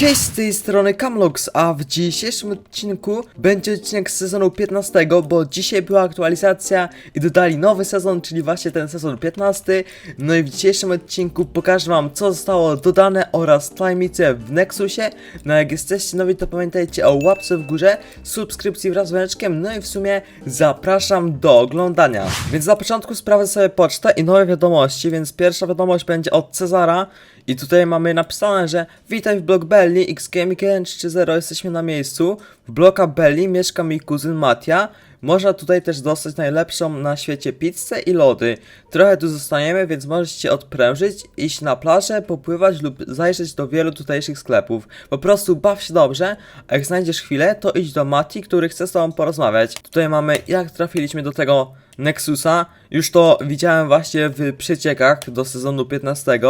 Cześć, z tej strony Camlux, a w dzisiejszym odcinku będzie odcinek z sezonu 15, bo dzisiaj była aktualizacja i dodali nowy sezon, czyli właśnie ten sezon 15. No i w dzisiejszym odcinku pokażę wam, co zostało dodane oraz tajemnice w Nexusie. No jak jesteście nowi, to pamiętajcie o łapce w górze, subskrypcji wraz z dzwoneczkiem, no i w sumie zapraszam do oglądania. Więc na początku sprawdzę sobie pocztę i nowe wiadomości, więc pierwsza wiadomość będzie od Cezara. I tutaj mamy napisane, że witaj w blok Belli, XGMK130, jesteśmy na miejscu. W bloka Belli mieszka mój kuzyn Matia. Można tutaj też dostać najlepszą na świecie pizzę i lody. Trochę tu zostaniemy, więc możecie odprężyć, iść na plażę, popływać lub zajrzeć do wielu tutejszych sklepów. Po prostu baw się dobrze, a jak znajdziesz chwilę, to idź do Mati, który chce z tobą porozmawiać. Tutaj mamy jak trafiliśmy do tego Nexusa. Już to widziałem właśnie w przeciekach do sezonu 15.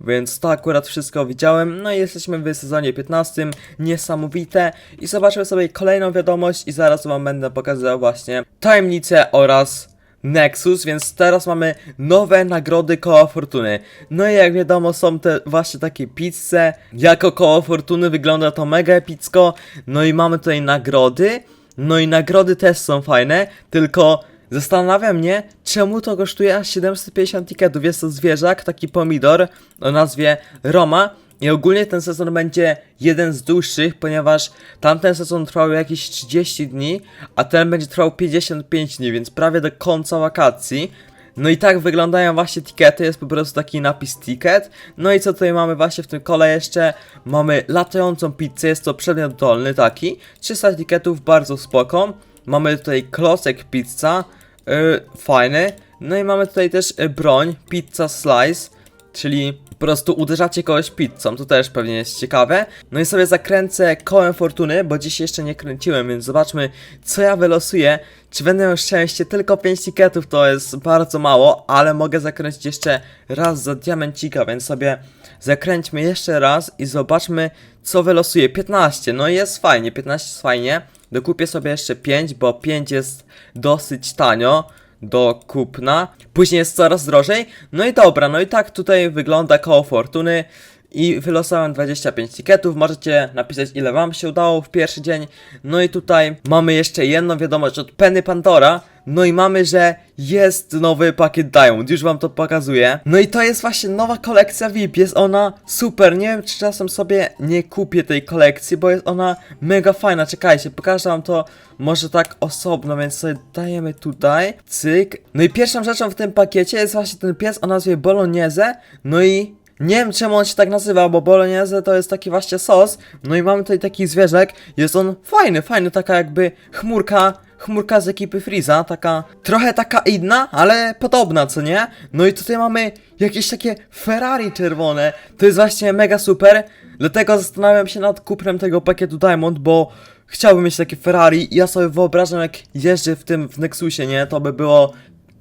Więc to akurat wszystko widziałem. No i jesteśmy w sezonie 15. Niesamowite. I zobaczymy sobie kolejną wiadomość i zaraz wam będę pokazywał właśnie tajemnicę oraz Nexus, więc teraz mamy nowe nagrody koła fortuny. No i jak wiadomo są te właśnie takie pizze. Jako koło fortuny wygląda to mega epicko. No i mamy tutaj nagrody. No i nagrody też są fajne, tylko Zastanawia mnie, czemu to kosztuje aż 750 tiketów. Jest to zwierzak, taki pomidor o nazwie Roma. I ogólnie ten sezon będzie jeden z dłuższych, ponieważ tamten sezon trwał jakieś 30 dni, a ten będzie trwał 55 dni, więc prawie do końca wakacji. No i tak wyglądają właśnie tikety, jest po prostu taki napis ticket. No i co tutaj mamy właśnie w tym kole jeszcze? Mamy latającą pizzę, jest to przedmiot dolny taki. 300 tiketów, bardzo spoko. Mamy tutaj klocek pizza, fajny. No i mamy tutaj też yy, broń, pizza slice, czyli po prostu uderzacie kogoś pizzą, to też pewnie jest ciekawe. No i sobie zakręcę kołem fortuny, bo dziś jeszcze nie kręciłem, więc zobaczmy co ja wylosuję. Czy będę miał szczęście? Tylko 5 tiketów to jest bardzo mało, ale mogę zakręcić jeszcze raz za diamencika, więc sobie zakręćmy jeszcze raz i zobaczmy co wylosuję. 15, no jest fajnie, 15 jest fajnie. Dokupię sobie jeszcze 5, bo 5 jest dosyć tanio do kupna. Później jest coraz drożej. No i dobra, no i tak tutaj wygląda koło fortuny. I wylosowałem 25 tiketów, możecie napisać ile wam się udało w pierwszy dzień. No i tutaj mamy jeszcze jedną wiadomość od Penny Pandora. No i mamy, że jest nowy pakiet Diamond, już wam to pokazuję. No i to jest właśnie nowa kolekcja VIP, jest ona super. Nie wiem, czy czasem sobie nie kupię tej kolekcji, bo jest ona mega fajna. Czekajcie, pokażę wam to może tak osobno, więc sobie dajemy tutaj, cyk. No i pierwszą rzeczą w tym pakiecie jest właśnie ten pies o nazwie Bolognese. No i nie wiem czemu on się tak nazywa, bo bolognese to jest taki właśnie sos. No i mamy tutaj taki zwierzak. Jest on fajny, fajny, taka jakby chmurka. Chmurka z ekipy Freeza, taka trochę taka inna, ale podobna, co nie? No i tutaj mamy jakieś takie Ferrari czerwone. To jest właśnie mega super. Dlatego zastanawiam się nad kupnem tego pakietu Diamond, bo chciałbym mieć takie Ferrari. I ja sobie wyobrażam, jak jeżdżę w tym w Nexusie, nie? To by było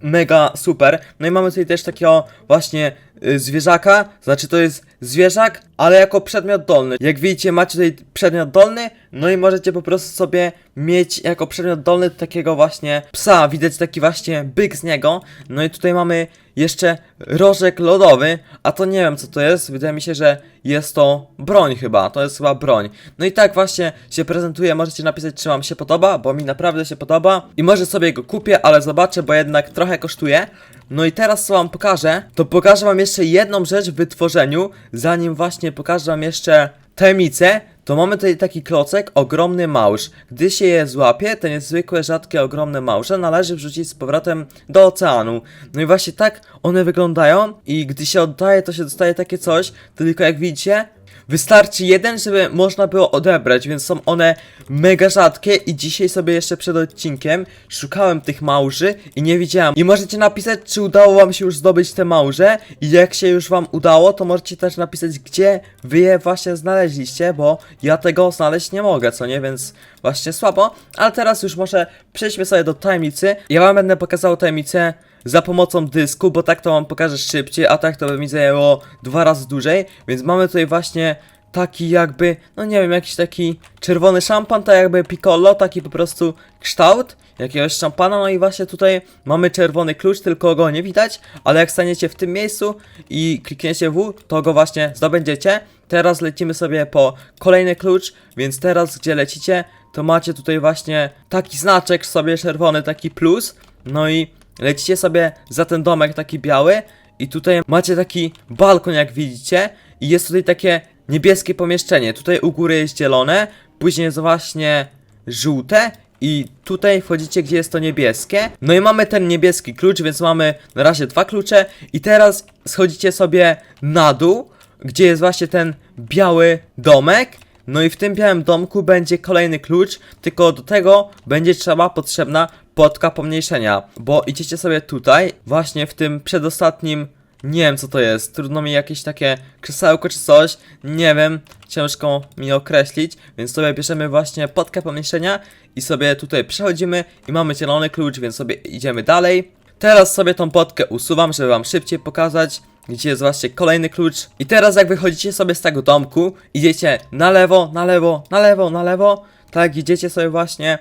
mega super. No i mamy tutaj też takiego właśnie y, zwierzaka, znaczy to jest zwierzak, ale jako przedmiot dolny. Jak widzicie, macie tutaj przedmiot dolny, no i możecie po prostu sobie mieć jako przedmiot dolny takiego właśnie psa. Widać taki właśnie byk z niego. No i tutaj mamy jeszcze rożek lodowy, a to nie wiem co to jest. Wydaje mi się, że jest to broń chyba. To jest chyba broń. No i tak właśnie się prezentuje. Możecie napisać, czy wam się podoba, bo mi naprawdę się podoba. I może sobie go kupię, ale zobaczę, bo jednak trochę kosztuje. No i teraz co wam pokażę, to pokażę wam jeszcze jedną rzecz w wytworzeniu, zanim właśnie pokażę wam jeszcze tajemnicę, to mamy tutaj taki klocek, ogromny małż. Gdy się je złapie, te niezwykłe, rzadkie, ogromne małże należy wrzucić z powrotem do oceanu. No i właśnie tak one wyglądają i gdy się oddaje, to się dostaje takie coś, tylko jak widzicie, Wystarczy jeden, żeby można było odebrać, więc są one mega rzadkie i dzisiaj sobie jeszcze przed odcinkiem szukałem tych małży i nie widziałem. I możecie napisać, czy udało wam się już zdobyć te małże i jak się już wam udało, to możecie też napisać, gdzie wy je właśnie znaleźliście, bo ja tego znaleźć nie mogę, co nie, więc właśnie słabo. Ale teraz już może przejdźmy sobie do tajemnicy. Ja wam będę pokazał tajemnicę za pomocą dysku, bo tak to wam pokażę szybciej, a tak to by mi zajęło dwa razy dłużej, więc mamy tutaj właśnie taki jakby, no nie wiem, jakiś taki czerwony szampan, tak jakby piccolo, taki po prostu kształt jakiegoś szampana, no i właśnie tutaj mamy czerwony klucz, tylko go nie widać, ale jak staniecie w tym miejscu i klikniecie W, to go właśnie zdobędziecie. Teraz lecimy sobie po kolejny klucz, więc teraz gdzie lecicie, to macie tutaj właśnie taki znaczek sobie czerwony, taki plus, no i lecicie sobie za ten domek taki biały i tutaj macie taki balkon jak widzicie i jest tutaj takie niebieskie pomieszczenie. Tutaj u góry jest zielone, później jest właśnie żółte i tutaj wchodzicie gdzie jest to niebieskie. No i mamy ten niebieski klucz, więc mamy na razie dwa klucze i teraz schodzicie sobie na dół, gdzie jest właśnie ten biały domek. No i w tym białym domku będzie kolejny klucz, tylko do tego będzie trzeba potrzebna podka pomniejszenia, bo idziecie sobie tutaj, właśnie w tym przedostatnim, nie wiem co to jest, trudno mi jakieś takie krzesełko czy coś, nie wiem, ciężko mi określić, więc sobie bierzemy właśnie podkę pomniejszenia i sobie tutaj przechodzimy i mamy zielony klucz, więc sobie idziemy dalej. Teraz sobie tą podkę usuwam, żeby wam szybciej pokazać, gdzie jest właśnie kolejny klucz. I teraz jak wychodzicie sobie z tego domku, idziecie na lewo, na lewo, na lewo, na lewo, tak, idziecie sobie właśnie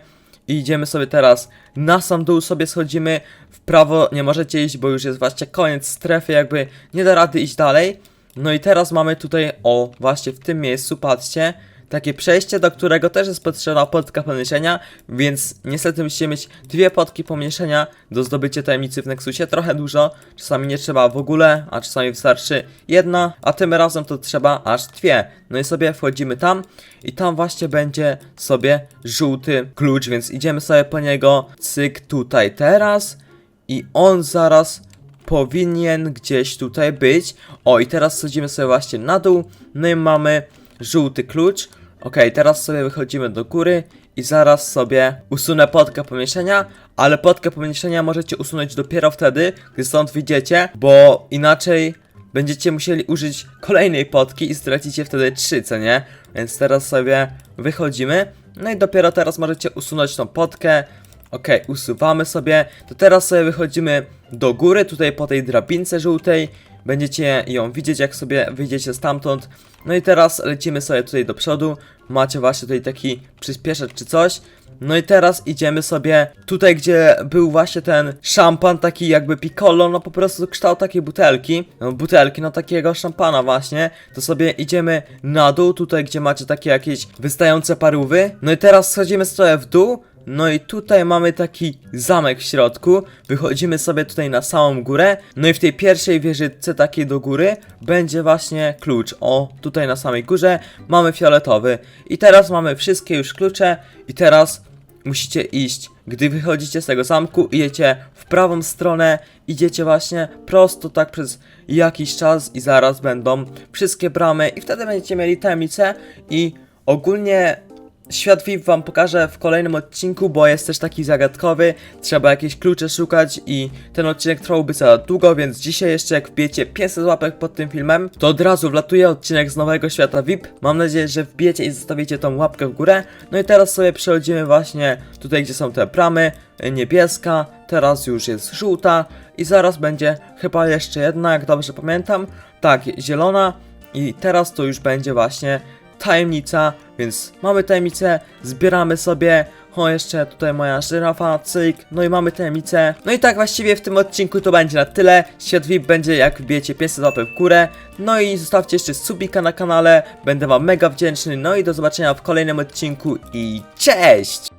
i idziemy sobie teraz na sam dół sobie schodzimy, w prawo nie możecie iść, bo już jest właśnie koniec strefy, jakby nie da rady iść dalej. No i teraz mamy tutaj, o, właśnie w tym miejscu, patrzcie, takie przejście, do którego też jest potrzebna podka pomniejszenia, więc niestety musicie mieć dwie podki pomniejszenia do zdobycia tajemnicy w Nexusie, trochę dużo, czasami nie trzeba w ogóle, a czasami wystarczy jedna, a tym razem to trzeba aż dwie. No i sobie wchodzimy tam i tam właśnie będzie sobie żółty klucz, więc idziemy sobie po niego, cyk tutaj teraz i on zaraz powinien gdzieś tutaj być. O, i teraz schodzimy sobie właśnie na dół, no i mamy żółty klucz. Ok, teraz sobie wychodzimy do góry i zaraz sobie usunę podkę pomieszczenia, ale podkę pomieszczenia możecie usunąć dopiero wtedy, gdy stąd wyjdziecie, bo inaczej będziecie musieli użyć kolejnej podki i stracicie wtedy trzy, co nie? Więc teraz sobie wychodzimy, no i dopiero teraz możecie usunąć tą podkę, Okej, usuwamy sobie. To teraz sobie wychodzimy do góry, tutaj po tej drabince żółtej. Będziecie ją widzieć, jak sobie wyjdziecie stamtąd. No i teraz lecimy sobie tutaj do przodu. Macie właśnie tutaj taki przyspieszacz czy coś. No i teraz idziemy sobie tutaj, gdzie był właśnie ten szampan, taki jakby piccolo, no po prostu kształt takiej butelki. No butelki, no takiego szampana właśnie. To sobie idziemy na dół, tutaj gdzie macie takie jakieś wystające parówy. No i teraz schodzimy sobie w dół. No i tutaj mamy taki zamek w środku. Wychodzimy sobie tutaj na samą górę. No i w tej pierwszej wieżyce takiej do góry będzie właśnie klucz. O, tutaj na samej górze mamy fioletowy. I teraz mamy wszystkie już klucze. I teraz musicie iść. Gdy wychodzicie z tego zamku, idziecie w prawą stronę, idziecie właśnie prosto tak przez jakiś czas i zaraz będą wszystkie bramy i wtedy będziecie mieli tajemnicę i ogólnie Świat VIP wam pokażę w kolejnym odcinku, bo jest też taki zagadkowy, trzeba jakieś klucze szukać i ten odcinek trwałby za długo, więc dzisiaj jeszcze jak wbijecie 500 łapek pod tym filmem, to od razu wlatuje odcinek z nowego świata VIP. Mam nadzieję, że wbijecie i zostawicie tą łapkę w górę. No i teraz sobie przechodzimy właśnie tutaj, gdzie są te bramy, niebieska, teraz już jest żółta i zaraz będzie chyba jeszcze jedna, jak dobrze pamiętam, tak, zielona i teraz to już będzie właśnie tajemnica, więc mamy tajemnicę, zbieramy sobie, o jeszcze tutaj moja żyrafa, cyk, no i mamy tajemnicę. No i tak właściwie w tym odcinku to będzie na tyle, świat VIP będzie jak wbijecie 500 łapek w górę, no i zostawcie jeszcze subika na kanale, będę wam mega wdzięczny, no i do zobaczenia w kolejnym odcinku i cześć!